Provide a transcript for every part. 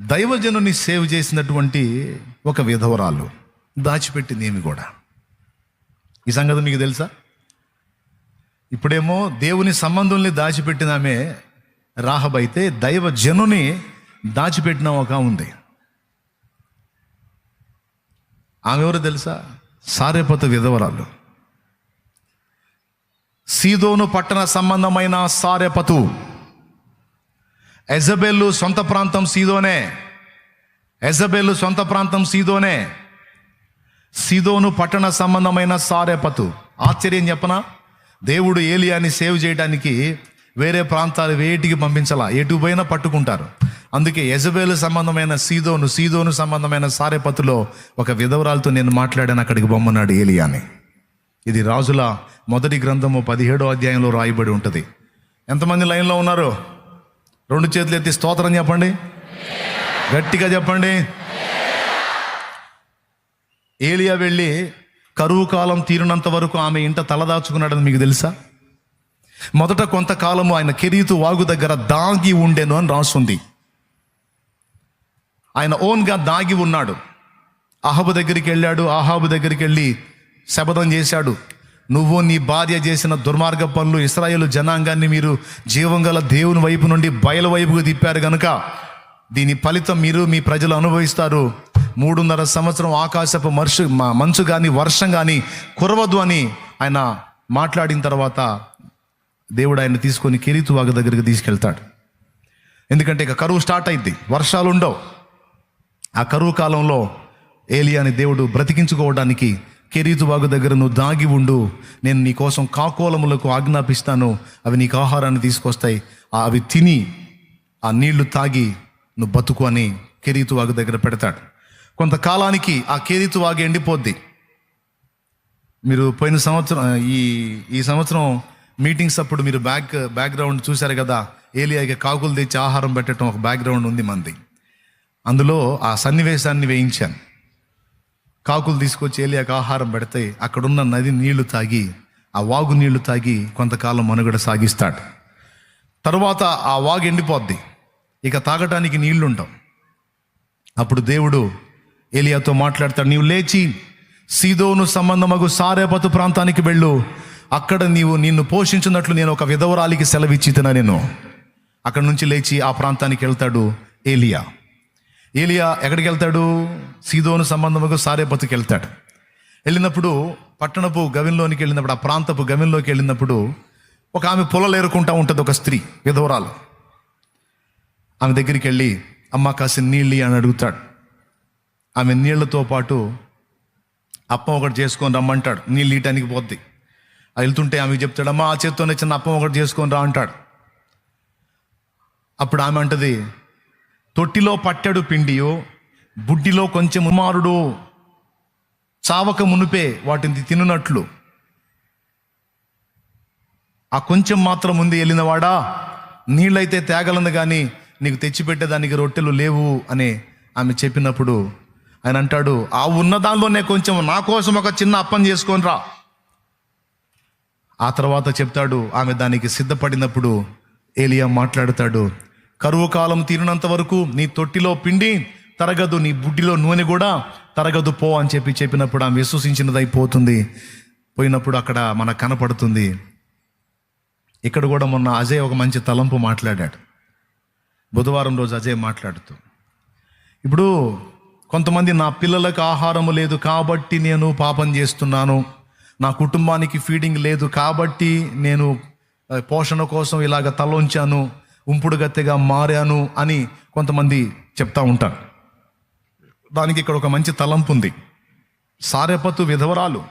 దైవజనుని సేవ్ చేసినటువంటి ఒక విధవరాలు దాచిపెట్టింది ఏమి కూడా. ఈ సంగతి మీకు తెలుసా? ఇప్పుడేమో దేవుని సంబంధుల్ని దాచిపెట్టిన ఆమె రాహబ్ అయితే దాచిపెట్టిన ఒక ఉంది. ఆమె ఎవరు తెలుసా? సారేపత విధవరాలు. సీదోను పట్టణ సంబంధమైన సారెపతు. ఎజబెల్లు సొంత ప్రాంతం సీదోనే. ఎజబెల్లు సొంత ప్రాంతం సీదోనే. సీదోను పట్టణ సంబంధమైన సారేపతు. ఆశ్చర్యం చెప్పనా? దేవుడు ఏలియాని సేవ్ చేయడానికి వేరే ప్రాంతాలు వేటికి పంపించాలా? ఎటు పోయినా పట్టుకుంటారు. అందుకే యజబేలు సంబంధమైన సీదోను సీదోను సంబంధమైన సారేపతులో ఒక విధవరాలతో నేను మాట్లాడాను అక్కడికి బొమ్మన్నాడు ఏలియాని. ఇది రాజుల మొదటి గ్రంథము పదిహేడో అధ్యాయంలో రాయబడి ఉంటుంది. ఎంతమంది లైన్లో ఉన్నారు? రెండు చేతులు ఎత్తి స్తోత్రం చెప్పండి. గట్టిగా చెప్పండి. ఏలియా వెళ్ళి కరువు కాలం తీరినంత వరకు ఆమె ఇంట తలదాచుకున్నాడని మీకు తెలుసా? మొదట కొంతకాలము ఆయన కెరీతు వాగు దగ్గర దాగి ఉండెను అని రాస్తుంది ఆయన ఓన్గా దాగి ఉన్నాడు. అహబు దగ్గరికి వెళ్ళాడు. అహాబు దగ్గరికి వెళ్ళి శపథం చేశాడు. నువ్వు నీ భార్య చేసిన దుర్మార్గ పనులు ఇస్రాయేల్ జనాంగాన్ని మీరు జీవం గల దేవుని వైపు నుండి బయలు వైపుకు తిప్పారు గనుక దీని ఫలితం మీరు మీ ప్రజలు అనుభవిస్తారు. మూడున్నర సంవత్సరం ఆకాశపు మర్షు మ- మంచు కానీ వర్షం కానీ కురవద్దు అని ఆయన మాట్లాడిన తర్వాత దేవుడు ఆయన తీసుకొని కెరీతు వాగ దగ్గరికి తీసుకెళ్తాడు. ఎందుకంటే ఇక కరువు స్టార్ట్ అయింది వర్షాలు ఉండవు ఆ కరువు కాలంలో ఏలియాని దేవుడు బ్రతికించుకోవడానికి కెరీతు వాగు దగ్గర నువ్వు దాగి ఉండు. నేను నీ కోసం కాకోలములకు ఆజ్ఞాపిస్తాను. అవి నీకు ఆహారాన్ని తీసుకొస్తాయి. అవి తిని ఆ నీళ్ళు తాగి నువ్వు బతుకు అని కెరీతు వాగు దగ్గర పెడతాడు. కొంతకాలానికి ఆ కెరీతు వాగు ఎండిపోద్ది. మీరు పోయిన సంవత్సరం ఈ ఈ సంవత్సరం మీటింగ్స్ అప్పుడు మీరు బ్యాక్ బ్యాక్గ్రౌండ్ చూశారు కదా? ఏలియాకి కాకులు తెచ్చి ఆహారం పెట్టడం ఒక బ్యాక్గ్రౌండ్ ఉంది మంది. అందులో ఆ సన్నివేశాన్ని వేయించాను. కాకులు తీసుకొచ్చి ఏలియాకి ఆహారం పెడితే అక్కడున్న నది నీళ్ళు తాగి ఆ వాగు నీళ్ళు తాగి కొంతకాలం మనుగడ సాగిస్తాడు. తరువాత ఆ వాగు ఎండిపోద్ది. ఇక తాగటానికి నీళ్ళుంటాం అప్పుడు దేవుడు ఏలియాతో మాట్లాడతాడు నీవు లేచి సీదోను సంబంధమగు సారేపతు ప్రాంతానికి వెళ్ళు. అక్కడ నీవు నిన్ను పోషించినట్లు నేను ఒక విధవరాలికి సెలవిచ్చి తిన నేను. అక్కడ నుంచి లేచి ఆ ప్రాంతానికి వెళ్తాడు ఏలియా. ఏలియా ఎక్కడికి వెళ్తాడు సీదోను సంబంధముకు సారేపతికి వెళ్తాడు వెళ్ళినప్పుడు పట్టణపు గవిన్లోనికి వెళ్ళినప్పుడు ఆ ప్రాంతపు గవిన్లోకి వెళ్ళినప్పుడు ఒక ఆమె పొలలేరుకుంటా ఉంటుంది ఒక స్త్రీ విధవరాలు. ఆమె దగ్గరికి వెళ్ళి అమ్మ కాసిన నీళ్ళు అని అడుగుతాడు. ఆమె నీళ్ళతో పాటు అప్పం ఒకటి చేసుకొని రమ్మంటాడు నీళ్ళు ఇయటానికి పోద్ది. ఆ వెళ్తుంటే ఆమె చెప్తాడు అమ్మ ఆ చేత్తోనే చిన్న అప్పం ఒకటి చేసుకొని రా అంటాడు. అప్పుడు ఆమె అంటది తొట్టిలో పట్టెడు పిండియో బుడ్డిలో కొంచెం కుమారుడు చావక మునుపే వాటిని తినున్నట్లు ఆ కొంచెం మాత్రం ముందు వెళ్ళినవాడా నీళ్ళైతే తేగలంది కానీ నీకు తెచ్చిపెట్టేదానికి రొట్టెలు లేవు అని ఆమె చెప్పినప్పుడు ఆయన అంటాడు ఆ ఉన్న దానిలోనే కొంచెం నా కోసం ఒక చిన్న అప్పం చేసుకొని రా ఆ తర్వాత చెప్తాడు ఆమె దానికి సిద్ధపడినప్పుడు ఏలియా మాట్లాడతాడు కరువు కాలం తీరినంత వరకు నీ తొట్టిలో పిండి తరగదు నీ బుడ్డిలో నూనె కూడా తరగదు పో అని చెప్పి చెప్పినప్పుడు ఆమె విశ్వసించినది అయిపోతుంది పోయినప్పుడు అక్కడ మనకు కనపడుతుంది. ఇక్కడ కూడా మొన్న అజయ్ ఒక మంచి తలంపు మాట్లాడాడు. బుధవారం రోజు అజయ్ మాట్లాడుతూ ఇప్పుడు కొంతమంది నా పిల్లలకు ఆహారము లేదు కాబట్టి నేను పాపం చేస్తున్నాను. నా కుటుంబానికి ఫీడింగ్ లేదు కాబట్టి నేను పోషణ కోసం ఇలాగ తలొంచాను. ఉంపుడుగత్తెగా మారాను అని కొంతమంది చెప్తా ఉంటారు. దానికి ఇక్కడ ఒక మంచి తలంపు ఉంది. సారెపతు విధవరాలు.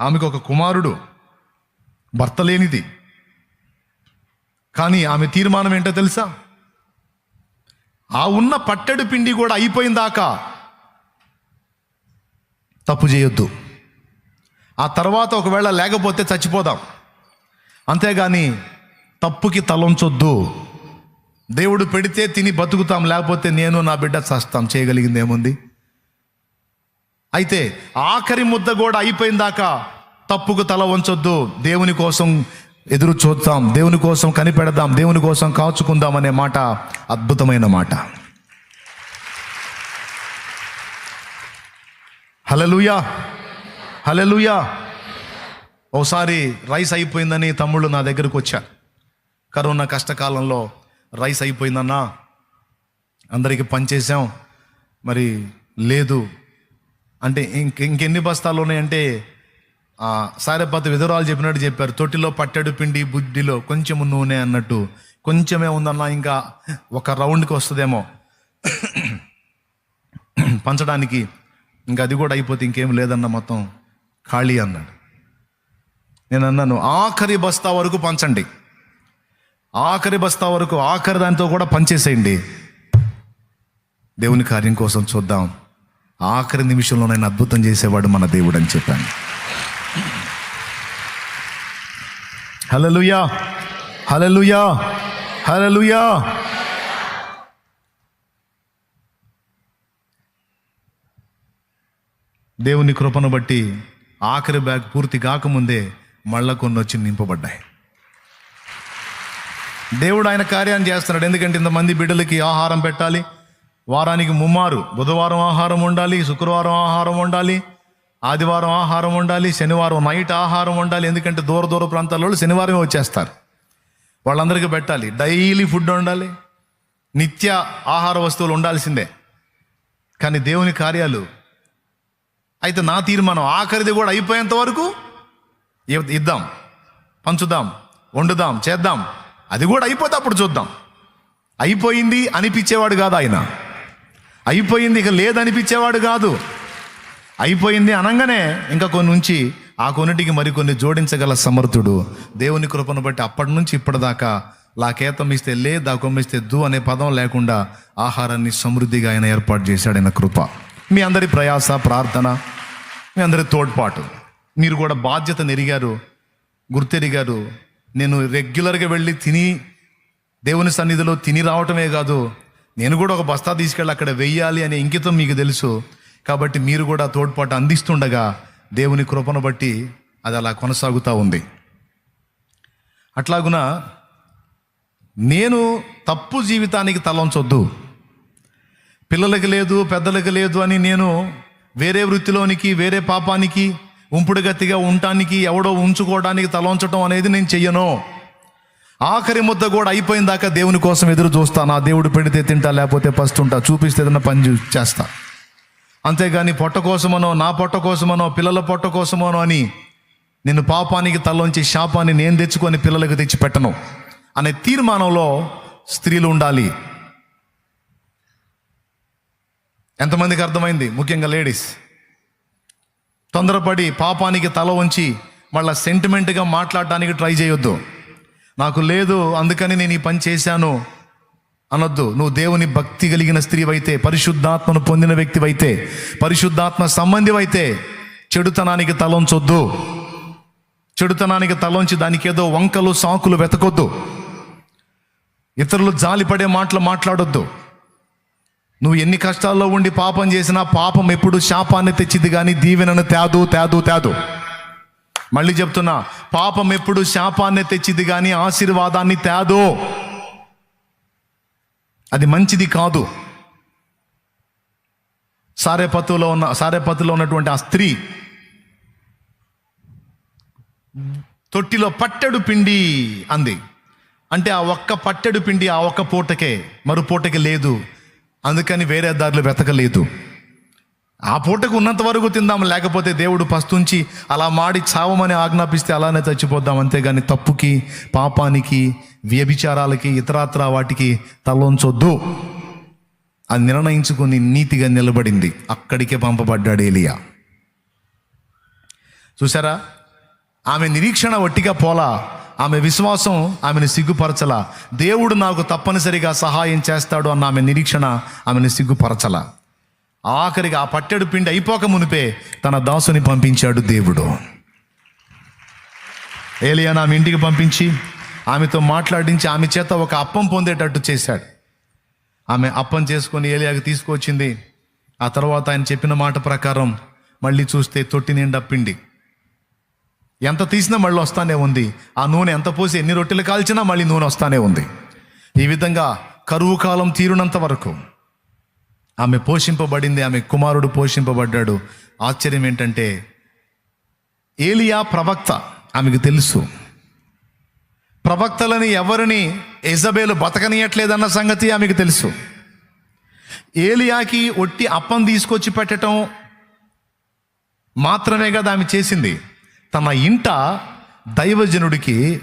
ఆమెకు ఒక కుమారుడు భర్త లేనిది. కానీ ఆమె తీర్మానం ఏంటో తెలుసా? ఆ ఉన్న పట్టెడు పిండి కూడా అయిపోయిందాకా తప్పు చేయొద్దు. ఆ తర్వాత ఒకవేళ లేకపోతే చచ్చిపోదాం. అంతేగాని తప్పుకి తలంచొద్దు. దేవుడు పెడితే తిని బతుకుతాం లేకపోతే నేను నా బిడ్డ చస్తాం. చేయగలిగింది ఏముంది? అయితే ఆఖరి ముద్ద కూడా అయిపోయిందాకా తప్పుకు తల వంచొద్దు. దేవుని కోసం ఎదురు చూద్దాం దేవుని కోసం కనిపెడదాం దేవుని కోసం కాచుకుందాం అనే మాట అద్భుతమైన మాట. హలలుయా హలలుయా ఓసారి రైస్ అయిపోయిందని తమ్ముళ్ళు నా దగ్గరకు వచ్చారు. కరోనా కష్టకాలంలో రైస్ అయిపోయిందన్నా అందరికీ పనిచేసాం మరి లేదు. అంటే ఇంక ఇంకెన్ని బస్తాలు ఉన్నాయంటే ఆ, విధురాలు చెప్పినట్టు చెప్పారు. తొట్టిలో పట్టెడు పిండి బుడ్డిలో కొంచెం నూనె అన్నట్టు. కొంచెమే ఉందన్నా ఇంకా ఒక రౌండ్కి వస్తుందేమో. పంచడానికి ఇంకా అది కూడా అయిపోతే ఇంకేం లేదన్న మొత్తం ఖాళీ అన్నాడు. నేను అన్నాను ఆఖరి బస్తా వరకు పంచండి. ఆఖరి బస్తా వరకు ఆఖరి దానితో కూడా పనిచేసేయండి. దేవుని కార్యం కోసం చూద్దాం. ఆఖరి నిమిషంలో నేను అద్భుతం చేసేవాడు మన దేవుడు అని చెప్పాను. హలలుయా హలలుయా హలలుయా దేవుని కృపను బట్టి ఆఖరి బ్యాగ్ పూర్తి కాకముందే మళ్ళా కొన్ని వచ్చి నింపబడ్డాయి. దేవుడు ఆయన కార్యాన్ని చేస్తున్నాడు. ఎందుకంటే ఇంతమంది బిడ్డలకి ఆహారం పెట్టాలి. వారానికి ముమ్మారు. బుధవారం ఆహారం ఉండాలి శుక్రవారం ఆహారం ఉండాలి ఆదివారం ఆహారం ఉండాలి శనివారం నైట్ ఆహారం ఉండాలి ఎందుకంటే దూర దూర ప్రాంతాల వాళ్ళు శనివారమే వచ్చేస్తారు. వాళ్ళందరికీ పెట్టాలి. డైలీ ఫుడ్ ఉండాలి నిత్య ఆహార వస్తువులు ఉండాల్సిందే. కానీ దేవుని కార్యాలు అయితే నా తీర్మానం ఆఖరిది కూడా అయిపోయేంత వరకు ఇద్దాం. పంచుదాం. వండుదాం. చేద్దాం. అది కూడా అయిపోతే అప్పుడు చూద్దాం. అయిపోయింది అనిపించేవాడు కాదు ఆయన. అయిపోయింది ఇక లేదనిపించేవాడు కాదు. అయిపోయింది అనగానే ఇంకా కొన్ని ఉంచి ఆ కొన్నిటికి మరికొన్ని జోడించగల సమర్థుడు. దేవుని కృపను బట్టి అప్పటి నుంచి ఇప్పటిదాకా లాకేతం ఇస్తే లే దా ఇస్తే దు అనే పదం లేకుండా ఆహారాన్ని సమృద్ధిగా ఆయన ఏర్పాటు చేశాడు ఆయన కృప. మీ అందరి ప్రయాస ప్రార్థన మీ అందరి తోడ్పాటు. మీరు కూడా బాధ్యత నెరిగారు గుర్తెరిగారు నేను రెగ్యులర్గా వెళ్ళి తిని దేవుని సన్నిధిలో తిని రావటమే కాదు నేను కూడా ఒక బస్తా తీసుకెళ్ళి అక్కడ వెయ్యాలి అనే ఇంకితం మీకు తెలుసు. కాబట్టి మీరు కూడా తోడ్పాటు అందిస్తుండగా దేవుని కృపను బట్టి అది అలా కొనసాగుతూ ఉంది. అట్లాగున నేను తప్పు జీవితానికి తలంచొద్దు. పిల్లలకి లేదు పెద్దలకి లేదు అని నేను వేరే వృత్తిలోనికి వేరే పాపానికి ఉంపుడుగతిగా ఉండటానికి ఎవడో ఉంచుకోవడానికి తలంచడం అనేది నేను చెయ్యను. ఆఖరి ముద్ద కూడా అయిపోయిన దాకా దేవుని కోసం ఎదురు చూస్తా. నా దేవుడు పెడితే తింటా లేకపోతే పస్తుంటా చూపిస్తే ఏదైనా పని చేస్తా. అంతేగాని పొట్ట కోసమనో నా పొట్ట కోసమనో పిల్లల పొట్ట కోసమనో అని నేను పాపానికి తల్లోంచి శాపాన్ని నేను తెచ్చుకొని పిల్లలకు తెచ్చి పెట్టను. అనే తీర్మానంలో స్త్రీలు ఉండాలి. ఎంతమందికి అర్థమైంది? ముఖ్యంగా లేడీస్. తొందరపడి పాపానికి తల వంచి మళ్ళీ సెంటిమెంట్గా మాట్లాడటానికి ట్రై చేయొద్దు. నాకు లేదు అందుకని నేను ఈ పని చేశాను. అనొద్దు. నువ్వు దేవుని భక్తి కలిగిన స్త్రీవైతే పరిశుద్ధాత్మను పొందిన వ్యక్తివైతే పరిశుద్ధాత్మ సంబంధివైతే చెడుతనానికి తలంచొద్దు చెడుతనానికి తలంచి దానికి ఏదో వంకలు సాకులు వెతకొద్దు. ఇతరులు జాలిపడే మాటలు మాట్లాడొద్దు. నువ్వు ఎన్ని కష్టాల్లో ఉండి పాపం చేసినా పాపం ఎప్పుడు శాపాన్ని తెచ్చిద్ది కానీ దీవెనను తేదు తేదు తేదు. మళ్ళీ చెప్తున్నా పాపం ఎప్పుడు శాపాన్ని తెచ్చిద్ది కానీ ఆశీర్వాదాన్ని తేదు. అది మంచిది కాదు. సారేపత్తులో ఉన్న సారేపత్తులో ఉన్నటువంటి ఆ స్త్రీ తొట్టిలో పట్టెడు పిండి అంది. అంటే ఆ ఒక్క పట్టెడు పిండి ఆ ఒక్క పూటకే మరో పూటకి లేదు. అందుకని వేరే దారులు వెతకలేదు. ఆ పూటకు ఉన్నంత వరకు తిందాం లేకపోతే దేవుడు పస్తుంచి అలా మాడి చావమని ఆజ్ఞాపిస్తే అలానే చచ్చిపోద్దాం. అంతేగాని తప్పుకి పాపానికి వ్యభిచారాలకి ఇతరాత్ర వాటికి తలొంచొద్దు. అది నిర్ణయించుకొని నీతిగా నిలబడింది. అక్కడికే పంపబడ్డాడు ఏలియా. చూసారా ఆమె నిరీక్షణ ఒట్టిగా పోలా ఆమె విశ్వాసం ఆమెను సిగ్గుపరచల. దేవుడు నాకు తప్పనిసరిగా సహాయం చేస్తాడు అన్న ఆమె నిరీక్షణ ఆమెను సిగ్గుపరచల. ఆఖరికి ఆ పట్టెడు పిండి అయిపోక మునిపే తన దాసుని పంపించాడు దేవుడు. ఏలియా ఆమె ఇంటికి పంపించి ఆమెతో మాట్లాడించి ఆమె చేత ఒక అప్పం పొందేటట్టు చేశాడు. ఆమె అప్పం చేసుకొని ఏలియాకి తీసుకొచ్చింది. ఆ తర్వాత ఆయన చెప్పిన మాట ప్రకారం మళ్ళీ చూస్తే తొట్టి నిండా పిండి. ఎంత తీసినా మళ్ళీ వస్తానే ఉంది. ఆ నూనె ఎంత పోసి ఎన్ని రొట్టెలు కాల్చినా మళ్ళీ నూనె వస్తానే ఉంది. ఈ విధంగా కరువు కాలం తీరునంత వరకు ఆమె పోషింపబడింది ఆమె కుమారుడు పోషింపబడ్డాడు. ఆశ్చర్యం ఏంటంటే ఏలియా ప్రవక్త ఆమెకు తెలుసు. ప్రవక్తలని ఎవరిని ఎజబేలు బతకనీయట్లేదన్న సంగతి ఆమెకు తెలుసు. ఏలియాకి ఒట్టి అప్పం తీసుకొచ్చి పెట్టడం మాత్రమే కదా ఆమె చేసింది. తమ ఇంట దైవజనుడికి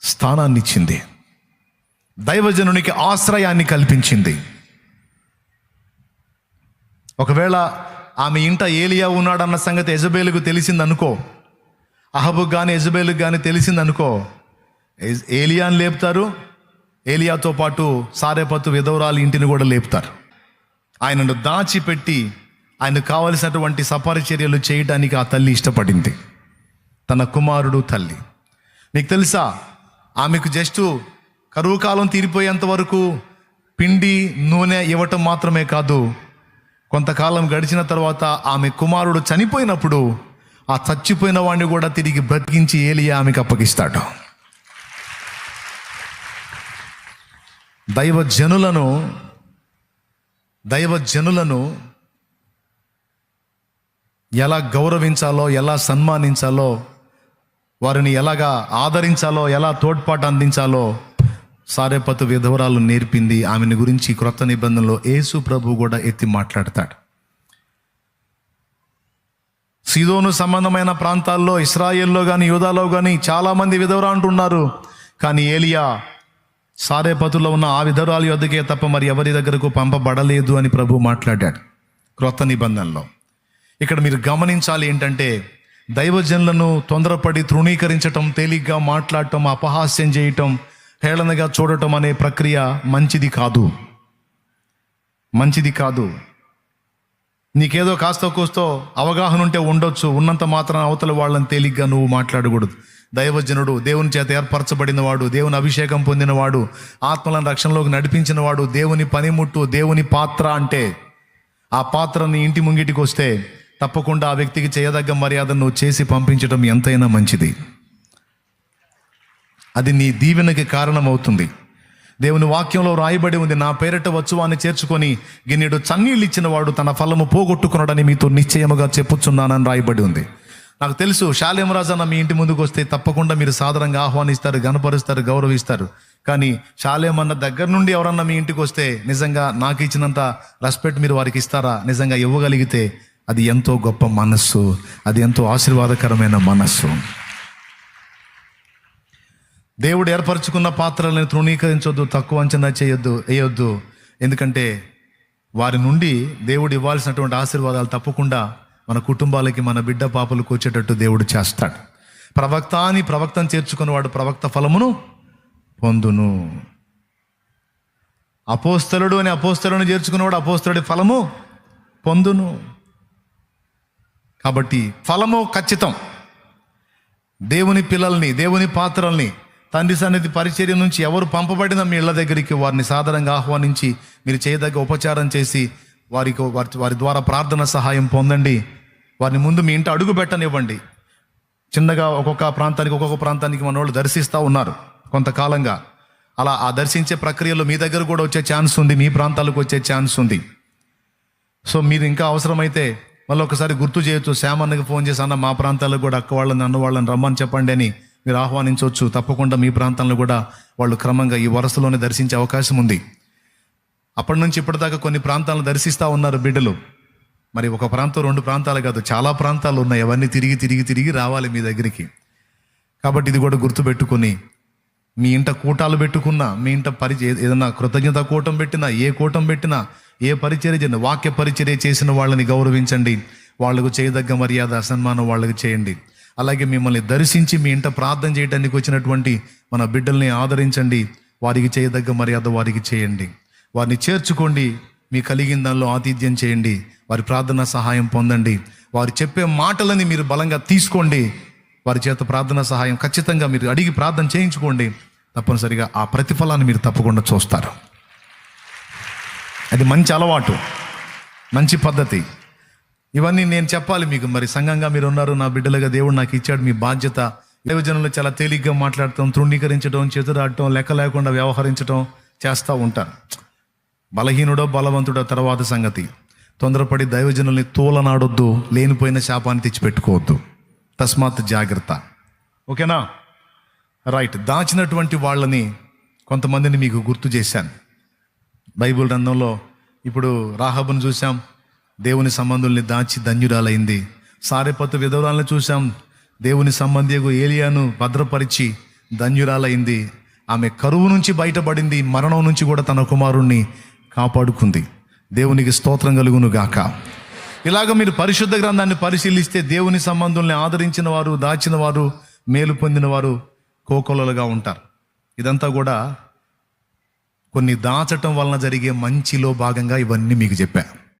స్థానాన్ని ఇచ్చింది దైవజనునికి ఆశ్రయాన్ని కల్పించింది. ఒకవేళ ఆమె ఇంట ఏలియా ఉన్నాడన్న సంగతి ఎజబేలుకు తెలిసిందనుకో అహబుకు కానీ ఎజబేలుకు కానీ తెలిసిందనుకో ఏలియాని లేపుతారు ఏలియాతో పాటు సారేపత్తు విధవరాలు ఇంటిని కూడా లేపుతారు. ఆయనను దాచిపెట్టి ఆయనకు కావలసినటువంటి సపరిచర్యలు చేయడానికి ఆ తల్లి ఇష్టపడింది. తన కుమారుడు తల్లి. మీకు తెలుసా? ఆమెకు జస్ట్ కరువు కాలం తీరిపోయేంత వరకు పిండి నూనె ఇవ్వటం మాత్రమే కాదు. కొంతకాలం గడిచిన తర్వాత ఆమె కుమారుడు చనిపోయినప్పుడు ఆ చచ్చిపోయిన వాడిని కూడా తిరిగి బ్రతికించి ఏలియా ఆమెకు అప్పగిస్తాడు. దైవ జనులను దైవ జనులను ఎలా గౌరవించాలో ఎలా సన్మానించాలో వారిని ఎలాగా ఆదరించాలో ఎలా తోడ్పాటు అందించాలో సారేపతు విధవరాలు నేర్పింది. ఆమెను గురించి క్రొత్త నిబంధనలో యేసు ప్రభు కూడా ఎత్తి మాట్లాడతాడు. సీదోను సంబంధమైన ప్రాంతాల్లో ఇస్రాయేల్లో కానీ యూదాలో కానీ చాలామంది విధవరా అంటున్నారు. కానీ ఏలియా సారేపతులో ఉన్న ఆ విధవరాలు యొద్దకే తప్ప మరి ఎవరి దగ్గరకు పంపబడలేదు అని ప్రభు మాట్లాడాడు. క్రొత్త నిబంధనలో. ఇక్కడ మీరు గమనించాలి ఏంటంటే దైవజనులను తొందరపడి తృణీకరించటం తేలిగ్గా మాట్లాడటం అపహాస్యం చేయటం హేళనగా చూడటం అనే ప్రక్రియ మంచిది కాదు. మంచిది కాదు. నీకేదో కాస్త కూస్తో అవగాహన ఉంటే ఉండొచ్చు ఉన్నంత మాత్రం అవతల వాళ్ళని తేలిగ్గా నువ్వు మాట్లాడకూడదు. దైవజనుడు దేవుని చేత ఏర్పరచబడినవాడు దేవుని అభిషేకం పొందినవాడు ఆత్మలను రక్షణలోకి నడిపించినవాడు దేవుని పనిముట్టు దేవుని పాత్ర అంటే ఆ పాత్రని ఇంటి ముంగిటికి వస్తే తప్పకుండా ఆ వ్యక్తికి చేయదగ్గ మర్యాదను నువ్వు చేసి పంపించడం ఎంతైనా మంచిది. అది నీ దీవెనకి కారణమవుతుంది. దేవుని వాక్యంలో రాయబడి ఉంది నా పేరిట వచ్చువాన్ని చేర్చుకొని గిన్నెడు చన్నీళ్ళు ఇచ్చిన వాడు తన ఫలము పోగొట్టుకున్నాడని మీతో నిశ్చయముగా చెప్పుచున్నానని రాయబడి ఉంది. నాకు తెలుసు శాలేమరాజు అన్న మీ ఇంటి ముందుకు వస్తే తప్పకుండా మీరు సాధారణంగా ఆహ్వానిస్తారు గనపరుస్తారు గౌరవిస్తారు. కానీ శాలేమన్న దగ్గర నుండి ఎవరన్నా మీ ఇంటికి వస్తే నిజంగా నాకు ఇచ్చినంత రెస్పెక్ట్ మీరు వారికి ఇస్తారా? నిజంగా ఇవ్వగలిగితే అది ఎంతో గొప్ప మనస్సు అది ఎంతో ఆశీర్వాదకరమైన మనస్సు. దేవుడు ఏర్పరచుకున్న పాత్రలను తృణీకరించొద్దు తక్కువ అంచనా చేయొద్దు వేయొద్దు. ఎందుకంటే వారి నుండి దేవుడు ఇవ్వాల్సినటువంటి ఆశీర్వాదాలు తప్పకుండా మన కుటుంబాలకి మన బిడ్డ పాపలకు వచ్చేటట్టు దేవుడు చేస్తాడు. ప్రవక్త అని ప్రవక్తను చేర్చుకున్న వాడు ప్రవక్త ఫలమును పొందును. అపోస్తలుడు అని అపోస్తలను చేర్చుకున్నవాడు అపోస్తలుడి ఫలము పొందును. కాబట్టి ఫలము ఖచ్చితం. దేవుని పిల్లల్ని దేవుని పాత్రల్ని తండ్రి సన్నిధి పరిచర్య నుంచి ఎవరు పంపబడిన మీ ఇళ్ళ దగ్గరికి వారిని సాధారణంగా ఆహ్వానించి మీరు చేయదగ్గ ఉపచారం చేసి వారికి వారి వారి ద్వారా ప్రార్థన సహాయం పొందండి. వారిని ముందు మీ ఇంట అడుగు పెట్టనివ్వండి. చిన్నగా ఒక్కొక్క ప్రాంతానికి ఒక్కొక్క ప్రాంతానికి మన వాళ్ళు దర్శిస్తూ ఉన్నారు కొంతకాలంగా. అలా ఆ దర్శించే ప్రక్రియలో మీ దగ్గర కూడా వచ్చే ఛాన్స్ ఉంది మీ ప్రాంతాలకు వచ్చే ఛాన్స్ ఉంది. సో మీరు ఇంకా అవసరమైతే మళ్ళీ ఒకసారి గుర్తు చేయొచ్చు. శ్యామన్నకి ఫోన్ చేసి అన్న మా ప్రాంతాల్లో కూడా అక్క వాళ్ళని అన్న వాళ్ళని రమ్మని చెప్పండి అని మీరు ఆహ్వానించవచ్చు. తప్పకుండా మీ ప్రాంతంలో కూడా వాళ్ళు క్రమంగా ఈ వరుసలోనే దర్శించే అవకాశం ఉంది. అప్పటి నుంచి ఇప్పటిదాకా కొన్ని ప్రాంతాలను దర్శిస్తూ ఉన్నారు బిడ్డలు. మరి ఒక ప్రాంతం రెండు ప్రాంతాలు కాదు చాలా ప్రాంతాలు ఉన్నాయి. అవన్నీ తిరిగి తిరిగి తిరిగి రావాలి మీ దగ్గరికి. కాబట్టి ఇది కూడా గుర్తుపెట్టుకొని మీ ఇంట కూటాలు పెట్టుకున్నా మీ ఇంట పరిచయం ఏదైనా కృతజ్ఞత కూటం పెట్టినా ఏ కూటం పెట్టినా ఏ పరిచర్య చేయండి వాక్య పరిచర్య చేసిన వాళ్ళని గౌరవించండి. వాళ్ళకు చేయదగ్గ మర్యాద సన్మానం వాళ్ళకి చేయండి. అలాగే మిమ్మల్ని దర్శించి మీ ఇంట ప్రార్థన చేయడానికి వచ్చినటువంటి మన బిడ్డల్ని ఆదరించండి. వారికి చేయదగ్గ మర్యాద వారికి చేయండి. వారిని చేర్చుకోండి. మీ కలిగిన దానిలో ఆతిథ్యం చేయండి. వారి ప్రార్థన సహాయం పొందండి. వారు చెప్పే మాటలని మీరు బలంగా తీసుకోండి. వారి చేత ప్రార్థన సహాయం ఖచ్చితంగా మీరు అడిగి ప్రార్థన చేయించుకోండి. తప్పనిసరిగా ఆ ప్రతిఫలాన్ని మీరు తప్పకుండా చూస్తారు. అది మంచి అలవాటు మంచి పద్ధతి. ఇవన్నీ నేను చెప్పాలి మీకు. మరి సంఘంగా మీరు ఉన్నారు నా బిడ్డలుగా దేవుడు నాకు ఇచ్చాడు మీ బాధ్యత. దైవజనులు చాలా తేలిగ్గా మాట్లాడటం తృణీకరించడం చేతురాడటం లెక్క లేకుండా వ్యవహరించడం చేస్తూ ఉంటారు. బలహీనుడో బలవంతుడో తర్వాత సంగతి. తొందరపడి దైవజనుల్ని తూలనాడొద్దు లేనిపోయిన శాపాన్ని తెచ్చిపెట్టుకోవద్దు. తస్మాత్ జాగ్రత్త. ఓకేనా? రైట్. దాచినటువంటి వాళ్ళని కొంతమందిని మీకు గుర్తు చేశాను. బైబిల్ గ్రంథంలో ఇప్పుడు రాహబును చూసాం దేవుని సంబంధుల్ని దాచి ధన్యురాలైంది. సారెపత్తు విధవరాలను చూసాం దేవుని సంబంధియకు ఏలియాను భద్రపరిచి ధన్యురాలైంది. ఆమె కరువు నుంచి బయటపడింది మరణం నుంచి కూడా తన కుమారుణ్ణి కాపాడుకుంది. దేవునికి స్తోత్రం కలుగును గాక. ఇలాగ మీరు పరిశుద్ధ గ్రంథాన్ని పరిశీలిస్తే దేవుని సంబంధుల్ని ఆదరించిన వారు దాచిన వారు మేలు పొందిన వారు కోకొలలుగా ఉంటారు. ఇదంతా కూడా కొన్ని దాచటం వలన జరిగే మంచిలో భాగంగా ఇవన్నీ మీకు చెప్పాను.